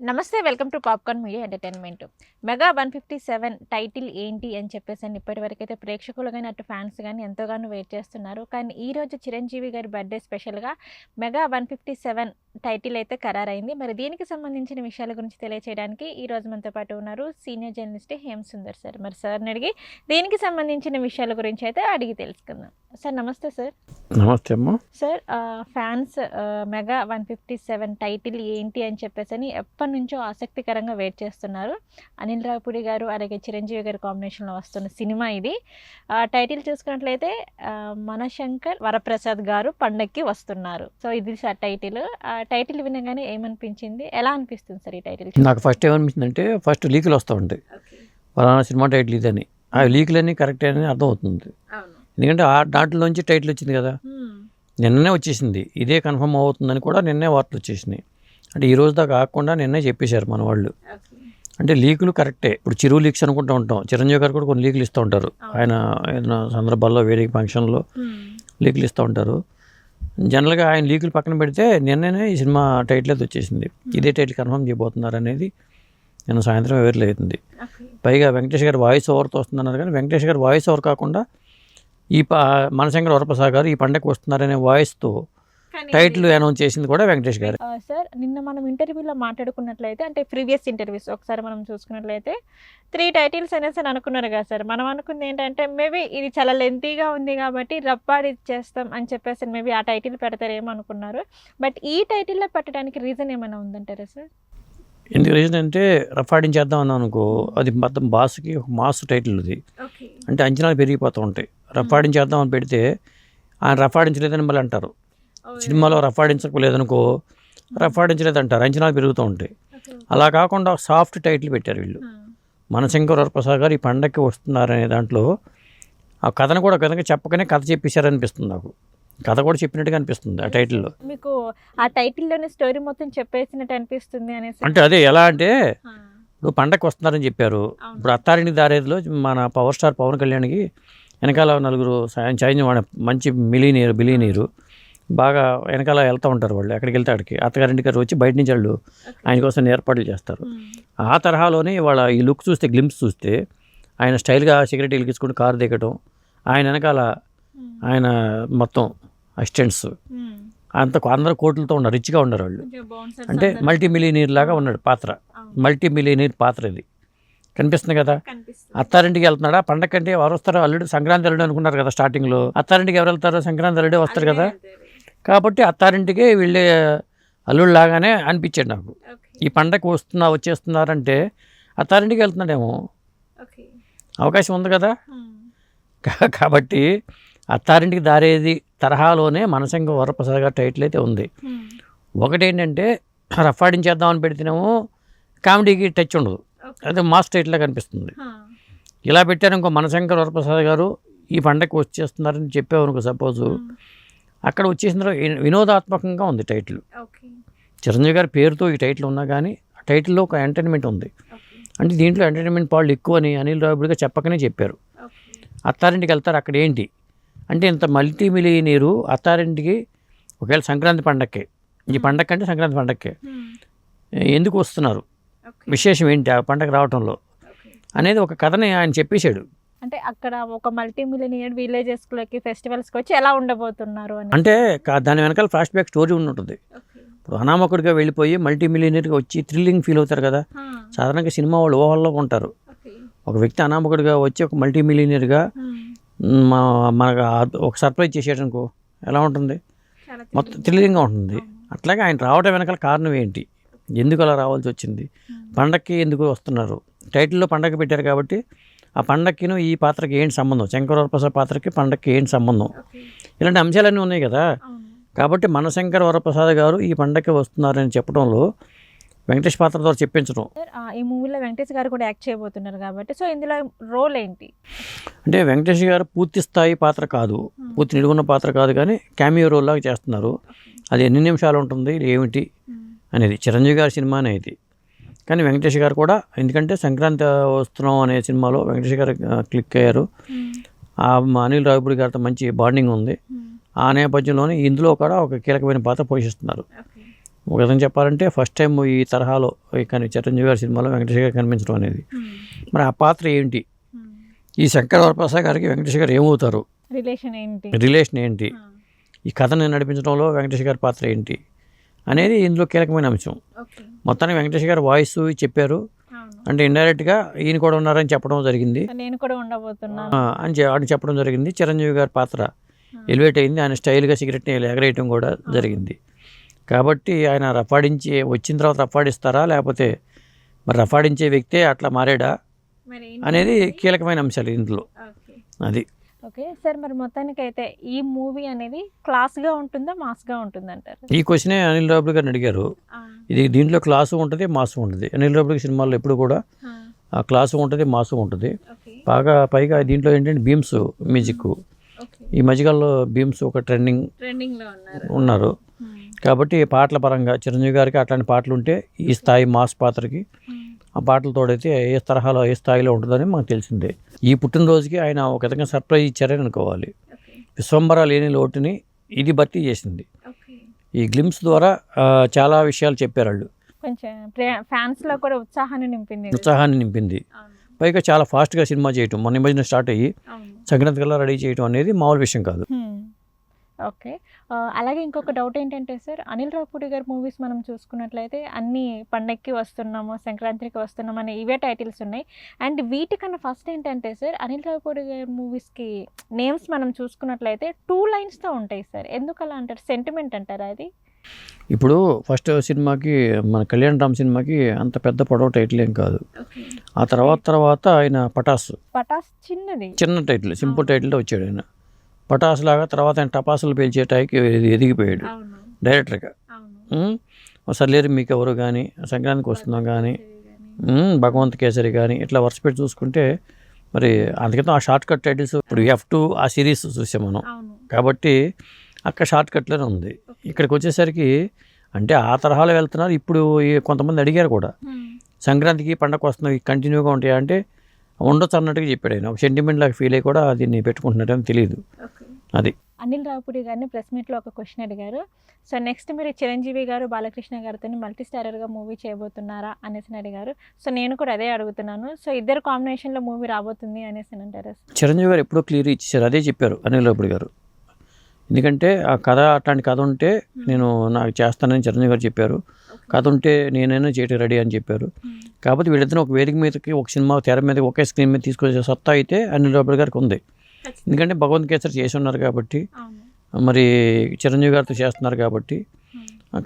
నమస్తే welcome to Popcorn Media Entertainment. Mega one fifty seven title ఏంటి అని చెప్పేసి అని ఇప్పటివరకైతే ప్రేక్షకులు కానీ అటు ఫ్యాన్స్ కానీ ఎంతోగానో వెయిట్ చేస్తున్నారు. కానీ ఈ రోజు చిరంజీవి గారి బర్త్డే స్పెషల్గా mega one fifty seven title అయితే ఖరారైంది. మరి దీనికి సంబంధించిన విషయాల గురించి తెలియచేయడానికి ఈ రోజు మనతో పాటు ఉన్నారు senior journalist Hem Sundar sir. మరి సార్ని అడిగి దీనికి సంబంధించిన విషయాల గురించి అయితే అడిగి తెలుసుకుందాం. సార్ నమస్తే సార్. నమస్తే అమ్మ. Sir fans mega one fifty seven title ఏంటి అని చెప్పేసి అని ఎప్పటి నుంచో ఆసక్తికరంగా వెయిట్ చేస్తున్నారు. అనిల్ రావుపూడి గారు అలాగే చిరంజీవి గారి కాంబినేషన్లో వస్తున్న సినిమా ఇది. ఆ, టైటిల్ చూసుకున్నట్లయితే మనశంకర్ వరప్రసాద్ గారు పండక్కి వస్తున్నారు. సో ఇది సార్ టైటిల్. టైటిల్ వినగానే ఏమనిపించింది? ఎలా అనిపిస్తుంది సార్ ఈ టైటిల్ నాకు ఫస్ట్ ఏమనిపించిందంటే ఫస్ట్ లీకులు వస్తూ ఉంటాయి. ఫలానా సినిమా టైటిల్ ఇదని. ఆ లీకులన్నీ కరెక్ట్ అని అర్థం అవుతుంది అవును. ఎందుకంటే ఆ దాంట్లోంచి టైటిల్ వచ్చింది కదా. నిన్ననే వచ్చేసింది. ఇదే కన్ఫర్మ్ అవుతుందని కూడా నిన్నే వార్తలు వచ్చేసినాయి. అంటే ఈ రోజు దాకా కాకుండా నిన్నే చెప్పేశారు మన వాళ్ళు. అంటే లీకులు కరెక్టే ఇప్పుడు చిరువు లీక్స్ అనుకుంటూ ఉంటాం. చిరంజీవి గారు కూడా కొన్ని లీకులు ఇస్తూ ఉంటారు. ఆయన ఏదైనా సందర్భాల్లో వేరే ఫంక్షన్లో లీకులు ఇస్తూ ఉంటారు. జనరల్గా ఆయన లీకులు పక్కన పెడితే నిన్ననే ఈ సినిమా టైటిల్ అయితే వచ్చేసింది. ఇదే టైటిల్ కన్ఫర్మ్ చేయబోతున్నారు అనేది నేను సాయంత్రం ఎవరిలో అవుతుంది పైగా వెంకటేష్ గారు వాయిస్ ఓవర్తో వస్తుందన్నారు కానీ వెంకటేష్ గారు వాయిస్ ఓవర్ కాకుండా ఈ ప మనశంకర్ వరప్రసాద్ గారు ఈ పండగకు వస్తున్నారనే వాయిస్తో టైటిల్ అనౌన్స్ చేసింది కూడా వెంకటేష్ గారు. సార్ నిన్న మనం ఇంటర్వ్యూలో మాట్లాడుకున్నట్లయితే అంటే ప్రీవియస్ ఇంటర్వ్యూస్ ఒకసారి మనం చూసుకున్నట్లయితే త్రీ టైటిల్స్ అనేసి అని అనుకున్నారు కదా సార్. మనం అనుకుంది ఏంటంటే మేబీ ఇది చాలా లెంతీగా ఉంది కాబట్టి రప్పాడి చేస్తాం అని చెప్పేసి మేబీ ఆ టైటిల్ పెడతారేమో అనుకున్నారు. బట్ ఈ టైటిల్లో పెట్టడానికి రీజన్ ఏమైనా ఉందంటారా సార్? ఎందుకు రీజన్ అంటే రఫాడింగ్ చేద్దాం అన్నాను అనుకో అది మొత్తం బాస్కి ఒక మాస్ టైటిల్ ఓకే అంటే అంచనాలు పెరిగిపోతూ ఉంటాయి. రఫాడింగ్ చేద్దాం అని పెడితే ఆయన రఫాడించలేదని మళ్ళీ అంటారు. సినిమాలో రఫాడించలేదనుకో రఫాడించలేదు అంటారు అంచనాలు పెరుగుతూ ఉంటాయి. అలా కాకుండా సాఫ్ట్ టైటిల్ పెట్టారు వీళ్ళు. మనశంకర్ వరప్రసాద్ గారు ఈ పండగకి వస్తున్నారనే దాంట్లో ఆ కథను కూడా కనుక చెప్పకనే కథ చెప్పేశారనిపిస్తుంది నాకు. కథ కూడా చెప్పినట్టుగా అనిపిస్తుంది ఆ టైటిల్లో. మీకు ఆ టైటిల్లోనే స్టోరీ మొత్తం చెప్పేసినట్టు అనిపిస్తుంది అనేసి. అంటే అదే ఎలా అంటే ఇప్పుడు పండగకి వస్తున్నారని చెప్పారు. ఇప్పుడు అత్తారింటి దారేదిలో మన పవర్ స్టార్ పవన్ కళ్యాణ్కి వెనకాల నలుగురు సాయం వాడ మంచి మిలీనీరు బిలీనీరు బాగా వెనకాల వెళ్తూ ఉంటారు వాళ్ళు. ఎక్కడికి వెళ్తే అక్కడికి. అత్తగారింటి గారు వచ్చి బయట నుంచి వాళ్ళు ఆయన కోసం ఏర్పాట్లు చేస్తారు. ఆ తరహాలోనే వాళ్ళ ఈ లుక్ చూస్తే గ్లిమ్స్ చూస్తే ఆయన స్టైల్గా సిగరెట్ వెలిగించుకుని కారు దిగటం ఆయన వెనకాల ఆయన మొత్తం అసిస్టెంట్స్. అంత అందరు కోట్లతో ఉన్నారు రిచ్గా ఉన్నారు వాళ్ళు. అంటే మల్టీ మిలియనీర్ లాగా ఉన్నాడు పాత్ర. మల్టీ మిలియనీర్ పాత్ర ఇది. కనిపిస్తుంది కదా? అత్తారింటికి వెళ్తున్నాడా? పండగంటే ఎవరు వస్తారో అల్లుడు సంక్రాంతి అల్లుడు అనుకున్నారు కదా స్టార్టింగ్లో అత్తారింటికి ఎవరు వెళ్తారో సంక్రాంతి అల్లుడే వస్తారు కదా? కాబట్టి అత్తారింటికి వీళ్ళే అల్లుడు లాగానే అనిపించాడు నాకు. ఈ పండగకి వస్తున్నా వచ్చేస్తున్నారంటే అత్తారింటికి వెళ్తున్నాడేమో. అవకాశం ఉంది కదా? కాబట్టి అత్తారింటికి దారేది తరహాలోనే మనసంగ వరప్రసాద్ గారి టైటిల్ అయితే ఉంది. ఉమ్, ఒకటి ఏంటంటే రఫాడించేద్దామని పెడితేనేమో కామెడీకి టచ్ ఉండదు. అదే మాస్ టైటిల్లా కనిపిస్తుంది. ఇలా పెట్టారు ఇంకో మనశంకర్ వరప్రసాద్ గారు ఈ పండగకి వచ్చేస్తున్నారని చెప్పావు అనుకో సపోజు. అక్కడ వచ్చేసిన తర్వాత విన- వినోదాత్మకంగా ఉంది టైటిల్. చిరంజీవి గారి పేరుతో ఈ టైటిల్ ఉన్నా కానీ ఆ టైటిల్లో ఒక ఎంటర్టైన్మెంట్ ఉంది. అంటే దీంట్లో ఎంటర్టైన్మెంట్ పాళ్ళు ఎక్కువ అని అనిల్ రావుడిగా చెప్పకనే చెప్పారు. అత్తారింటికి వెళ్తారు అక్కడ ఏంటి? అంటే ఇంత మల్టీ మిలియనీరు అత్తారింటికి ఒకవేళ సంక్రాంతి పండక్కే. ఈ పండగ అంటే సంక్రాంతి పండక్కే. ఎందుకు వస్తున్నారు? విశేషం ఏంటి ఆ పండగ రావడంలో ఓకే. అనేది ఒక కథని ఆయన చెప్పేశాడు. అంటే అక్కడ ఒక మల్టీ మిలియనియర్ విలేజెస్లోకి ఫెస్టివల్స్కి వచ్చి ఎలా ఉండబోతున్నారు అని. అంటే దాని వెనకాల ఫ్లాష్ బ్యాక్ స్టోరీ ఉంటుంది ఇప్పుడు అనామకుడిగా వెళ్ళిపోయి మల్టీ మిలియనీర్గా వచ్చి థ్రిల్లింగ్ ఫీల్ అవుతారు కదా. సాధారణంగా సినిమా వాళ్ళు ఊహల్లో ఉంటారు. ఒక వ్యక్తి అనామకుడిగా వచ్చి ఒక మల్టీ మిలియనీర్గా మనకు ఒక సర్ప్రైజ్ చేసాడు అనుకో ఎలా ఉంటుంది? మొత్తం థ్రిల్లింగ్గా ఉంటుంది. అట్లాగే ఆయన రావడం వెనకాల కారణం ఏంటి? ఎందుకు అలా రావాల్సి వచ్చింది? పండక్కి ఎందుకు వస్తున్నారు? టైటిల్లో పండగ పెట్టారు కాబట్టి ఆ పండక్కిను ఈ పాత్రకి ఏంటి సంబంధం? శంకర వరప్రసాద్ పాత్రకి పండక్కి ఏంటి సంబంధం? ఇలాంటి అంశాలన్నీ ఉన్నాయి కదా. కాబట్టి మనశంకర్ వరప్రసాద్ గారు ఈ పండగకి వస్తున్నారని చెప్పడంలో వెంకటేష్ పాత్ర ద్వారా చెప్పించడం. ఈ మూవీలో వెంకటేష్ గారు కూడా యాక్ట్ చేయబోతున్నారు కాబట్టి సో ఇందులో రోల్ ఏంటి? అంటే వెంకటేష్ గారు పూర్తి స్థాయి పాత్ర కాదు. పూర్తి నిలుగున్న పాత్ర కాదు కానీ క్యామియో రోల్ లాగా చేస్తున్నారు అది ఎన్ని నిమిషాలు ఉంటుంది ఏమిటి అనేది చిరంజీవి గారి సినిమానే ఇది. కానీ వెంకటేష్ గారు కూడా ఎందుకంటే సంక్రాంతి వస్తున్నాం అనే సినిమాలో వెంకటేష్ గారు క్లిక్ అయ్యారు. ఆ అనిల్ రావిపూడి గారితో మంచి బాండింగ్ ఉంది. ఆ నేపథ్యంలోనే ఇందులో కూడా ఒక కీలకమైన పాత్ర పోషిస్తున్నారు. ఒక విధంగా చెప్పాలంటే ఫస్ట్ టైం ఈ తరహాలో కానీ చిరంజీవి గారి సినిమాలో వెంకటేష్ గారు కనిపించడం అనేది. మరి ఆ పాత్ర ఏంటి? ఈ శంకర్ వరప్రసాద్ గారికి వెంకటేష్ గారు ఏమవుతారు? రిలేషన్ ఏంటి? రిలేషన్ ఏంటి? ఈ కథని నడిపించడంలో వెంకటేష్ గారి పాత్ర ఏంటి? అనేది ఇందులో కీలకమైన అంశం. మొత్తానికి వెంకటేష్ గారు వాయిస్ చెప్పారు. అంటే ఇండైరెక్ట్గా ఈయన కూడా ఉన్నారని చెప్పడం జరిగింది. నేను కూడా ఉండబోతున్నాను. అని అని చెప్పడం జరిగింది. చిరంజీవి గారి పాత్ర ఎలివేట్ అయింది. ఆయన స్టైల్గా సిగరెట్ని ఎగరేయటం కూడా జరిగింది. కాబట్టి ఆయన రఫాడించి వచ్చిన తర్వాత రఫాడిస్తారా? లేకపోతే మరి రఫాడించే వ్యక్తే అట్లా మారాడా? మరి అనేది కీలకమైన అంశాలు ఇందులో. అది. ఓకే. సార్ మరి మొత్తానికి అయితే ఈ మూవీ అనేది క్లాస్గా ఉంటుందా మాస్గా ఉంటుంది అంటారు ఈ క్వశ్చనే అనిల్ రావుడు గారిని అడిగారు. ఇది దీంట్లో క్లాసు ఉంటుంది మాసు ఉంటుంది. అనిల్ రావుడు సినిమాల్లో ఎప్పుడు కూడా ఆ. క్లాసు ఉంటుంది మాసు ఉంటుంది. బాగా పైగా దీంట్లో ఏంటంటే బీమ్స్ మ్యూజిక్. ఈ మధ్యకాలంలో బీమ్స్ ఒక ట్రెండింగ్ ఉన్నారు. కాబట్టి పాటల పరంగా చిరంజీవి గారికి అట్లాంటి పాటలు ఉంటే ఈ స్థాయి మాస్ పాత్రకి ఆ పాటలు తోడైతే ఏ తరహాలో ఏ స్థాయిలో ఉంటుందని మాకు తెలిసిందే. ఈ పుట్టినరోజుకి ఆయన ఒక విధంగా సర్ప్రైజ్ ఇచ్చారని అనుకోవాలి. విశ్వంబర లేని లోటుని ఇది భర్తీ చేసింది. ఈ గ్లిమ్స్ ద్వారా చాలా విషయాలు చెప్పారు వాళ్ళు కొంచెం ఫ్యాన్స్లో కూడా ఉత్సాహాన్ని నింపింది. ఉత్సాహాన్ని నింపింది. అవును. పైగా చాలా ఫాస్ట్గా సినిమా చేయటం మొన్న మధ్యన స్టార్ట్ అయ్యి సంక్రాంతి కల్లా రెడీ చేయటం అనేది మామూలు విషయం కాదు. ఓకే. అలాగే ఇంకొక డౌట్ ఏంటంటే సార్ అనిల్ రావుపూడి గారి మూవీస్ మనం చూసుకున్నట్లయితే అన్ని పండక్కి వస్తున్నాము సంక్రాంతికి వస్తున్నాము అనే ఇవే టైటిల్స్ ఉన్నాయి. అండ్ వీటికన్నా ఫస్ట్ ఏంటంటే సార్ అనిల్ రావుపూడి గారి మూవీస్కి నేమ్స్ మనం చూసుకున్నట్లయితే టూ లైన్స్తో ఉంటాయి సార్. ఎందుకు అలా అంటారు? సెంటిమెంట్ అంటారా అది? ఇప్పుడు ఫస్ట్ సినిమాకి మన కళ్యాణ్ రామ్ సినిమాకి అంత పెద్ద పొడవు టైటిల్ ఏం కాదు. ఆ తర్వాత తర్వాత ఆయన పటాస్. పటాస్ చిన్నది. చిన్న టైటిల్ సింపుల్ టైటిల్తో వచ్చాడు ఆయన. పటాస్ లాగా తర్వాత ఆయన టపాసులు పేల్చే టైంకి ఎది- ఎదిగిపోయాడు. డైరెక్టర్గా. అవును. సర్లేరు మీకు ఎవరు కానీ సంక్రాంతికి వస్తున్నాం కానీ భగవంత్ కేసరి కానీ ఇట్లా వరుస పెట్టి చూసుకుంటే మరి అందుకని ఆ షార్ట్ కట్ టైటిల్స్ ఇప్పుడు ఎఫ్ టూ ఆ సిరీస్ చూసాం మనం. కాబట్టి అక్కడ షార్ట్ కట్లోనే ఉంది. ఇక్కడికి వచ్చేసరికి అంటే ఆ తరహాలో వెళ్తున్నారు. ఇప్పుడు కొంతమంది అడిగారు కూడా. సంక్రాంతికి పండగ వస్తున్నాయి కంటిన్యూగా ఉంటాయా అంటే ఉండొచ్చు అన్నట్టుగా చెప్పాడు ఆయన. ఒక సెంటిమెంట్ లాగా ఫీల్ అయ్యి కూడా దీన్ని పెట్టుకుంటున్నట్టు తెలియదు అది. అనిల్ రావుపూడి గారిని ప్రెస్ మీట్లో ఒక క్వశ్చన్ అడిగారు. సో నెక్స్ట్ మీరు చిరంజీవి గారు బాలకృష్ణ గారితో మల్టీ స్టారర్గా మూవీ చేయబోతున్నారా? అనేసి అడిగారు. సో నేను కూడా అదే అడుగుతున్నాను. సో ఇద్దరు కాంబినేషన్లో మూవీ రాబోతుంది అనేసి అని అంటారు. చిరంజీవి గారు ఎప్పుడో క్లియర్ ఇచ్చేసారు అదే చెప్పారు అనిల్ రావుపూడి గారు. ఎందుకంటే ఆ కథ అట్లాంటి కథ ఉంటే నేను నాకు చేస్తానని చిరంజీవి గారు చెప్పారు. కథ ఉంటే నేనైనా చేయటం రెడీ అని చెప్పారు. కాకపోతే వీళ్ళిద్దరూ ఒక వేదిక మీదకి ఒక సినిమా తెర మీద ఒకే స్క్రీన్ మీద తీసుకొచ్చే సత్తా అయితే అనిల్ రావుపూడి గారికి ఉంది. ఎందుకంటే భగవంత్ కేసరి చేసి ఉన్నారు కాబట్టి మరి చిరంజీవి గారితో చేస్తున్నారు కాబట్టి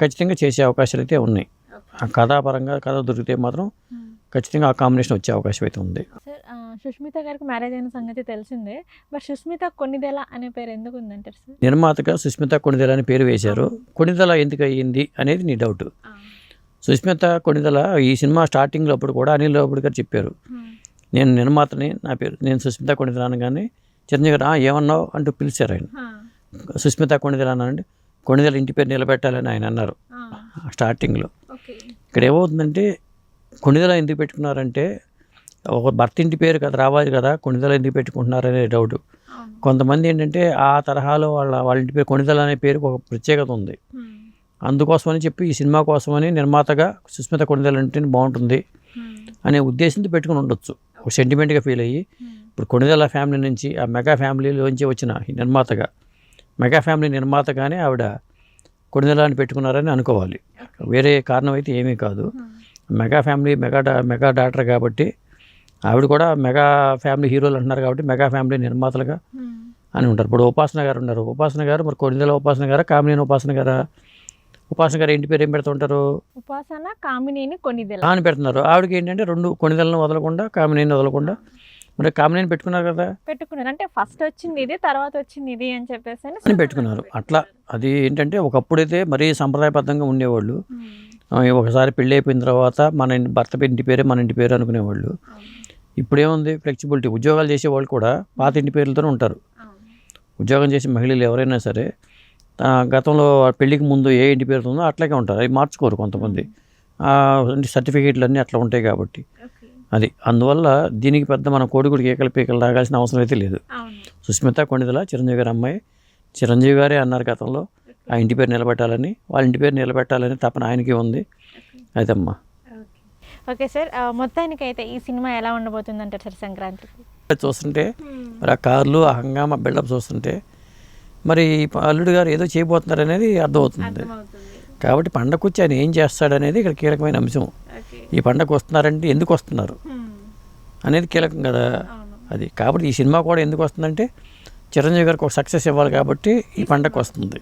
ఖచ్చితంగా చేసే అవకాశాలు అయితే ఉన్నాయి. ఆ కథాపరంగా కథ దొరికితే మాత్రం ఖచ్చితంగా ఆ కాంబినేషన్ వచ్చే అవకాశం అయితే ఉంది. సుష్మిత గారికి మ్యారేజ్ అయిన సంగతి తెలిసిందే. బట్ సుష్మిత కొన్నిదెల అనే పేరు ఎందుకు ఉందంటారు సార్ నిర్మాతగా సుస్మిత కొణిదెల అని పేరు వేశారు. కొణిదెల ఎందుకు అయ్యింది అనేది నీ డౌట్. సుస్మిత కొణిదెల ఈ సినిమా స్టార్టింగ్లో అప్పుడు కూడా అనిల్ రావుపూడి గారు చెప్పారు. నేను నిర్మాతని నా పేరు నేను సుస్మిత కొణిదెల అనగానే చిరంజీవి గారు "ఆ, ఏమన్నావు? అంటూ పిలిచారు ఆయన. సుస్మిత కొణిదెల అన్నానంటే కొణిదెల ఇంటి పేరు నిలబెట్టాలని ఆయన అన్నారు. స్టార్టింగ్లో ఇక్కడ ఏమవుతుందంటే కొణిదెల ఎందుకు పెట్టుకున్నారంటే ఒక భర్త ఇంటి పేరు కదా రావాలి కదా కొణిదెల ఎందుకు పెట్టుకుంటున్నారనే డౌట్ కొంతమంది ఏంటంటే ఆ తరహాలో వాళ్ళ వాళ్ళ ఇంటి పేరు కొణిదెల అనే పేరుకు ఒక ప్రత్యేకత ఉంది. అందుకోసమని చెప్పి ఈ సినిమా కోసమని నిర్మాతగా సుస్మిత కొణిదెల అంటే బాగుంటుంది అనే ఉద్దేశంతో పెట్టుకుని ఉండొచ్చు. ఒక సెంటిమెంట్గా ఫీల్ అయ్యి ఇప్పుడు కొణిదెల ఫ్యామిలీ నుంచి ఆ మెగా ఫ్యామిలీలోంచి వచ్చిన ఈ నిర్మాతగా మెగా ఫ్యామిలీ నిర్మాతగానే ఆవిడ కొణిదెల అని పెట్టుకున్నారని అనుకోవాలి. వేరే కారణం అయితే ఏమీ కాదు. మెగా ఫ్యామిలీ మెగా డా మెగా డాక్టర్ కాబట్టి ఆవిడ కూడా మెగా ఫ్యామిలీ హీరోలు అంటున్నారు కాబట్టి మెగా ఫ్యామిలీ నిర్మాతలుగా అని ఉంటారు. ఇప్పుడు ఉపాసన గారు ఉన్నారు. ఉపాసన గారు మరి కొణిదెల ఉపాసన గారా కామినేని ఉపాసన గారా? ఉపాసన గారు ఇంటి పేరు ఏం పెడుతుంటారు? ఉపాసన కామినేని కొన్నిదెల అని పెడుతున్నారు. ఆవిడకి ఏంటంటే రెండు కొణిదెలను వదలకుండా కామినేని వదలకుండా. మరి కామినేని పెట్టుకున్నారు కదా? పెట్టుకున్నారు. అంటే ఫస్ట్ వచ్చింది ఇది తర్వాత వచ్చింది ఇది అని చెప్పేసి అని పెట్టుకున్నారు. అట్లా అది ఏంటంటే ఒకప్పుడైతే మరీ సంప్రదాయబద్ధంగా ఉండేవాళ్ళు. ఒకసారి పెళ్ళి అయిపోయిన తర్వాత మన భర్త ఇంటి పేరే మన ఇంటి పేరు అనుకునేవాళ్ళు. ఇప్పుడేముంది ఫ్లెక్సిబిలిటీ ఉద్యోగాలు చేసే వాళ్ళు కూడా పాత ఇంటి పేర్లతోనే ఉంటారు. ఉద్యోగం చేసే మహిళలు ఎవరైనా సరే గతంలో పెళ్ళికి ముందు ఏ ఇంటి పేరు ఉందో అట్లాగే ఉంటారు. అవి మార్చుకోరు కొంతమంది. సర్టిఫికేట్లు అన్నీ అట్లా ఉంటాయి కాబట్టి. అది అందువల్ల దీనికి పెద్ద మన కోడిగుడికి ఏకల పీకలు తాగాల్సిన అవసరం అయితే లేదు. సుస్మిత కొణిదల చిరంజీవి గారి అమ్మాయి. చిరంజీవి గారే అన్నారు గతంలో. ఆ ఇంటి పేరు నిలబెట్టాలని వాళ్ళ ఇంటి పేరు నిలబెట్టాలని తపన ఆయనకి ఉంది. అదమ్మా ఓకే సార్ మొత్తానికైతే ఈ సినిమా ఎలా ఉండబోతుంది అంటారు సార్ సంక్రాంతికి? చూస్తుంటే మరి ఆ కార్లు ఆ హంగామా బిల్డప్ చూస్తుంటే మరి అల్లుడు గారు ఏదో చేయబోతున్నారు అనేది అర్థమవుతుంది. కాబట్టి పండగ వచ్చి ఆయన ఏం చేస్తాడనేది ఇక్కడ కీలకమైన అంశం. ఈ పండగ వస్తున్నారంటే ఎందుకు వస్తున్నారు? అనేది కీలకం కదా. అది కాబట్టి ఈ సినిమా కూడా ఎందుకు వస్తుందంటే చిరంజీవి గారికి ఒక సక్సెస్ ఇవ్వాలి కాబట్టి ఈ పండగ వస్తుంది.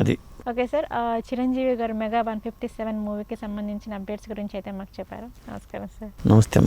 అది. ఓకే సార్ చిరంజీవి గారు మెగా వన్ ఫిఫ్టీ సెవెన్ మూవీకి సంబంధించిన అప్డేట్స్ గురించి అయితే మాకు చెప్పారు. నమస్కారం సార్. నమస్తే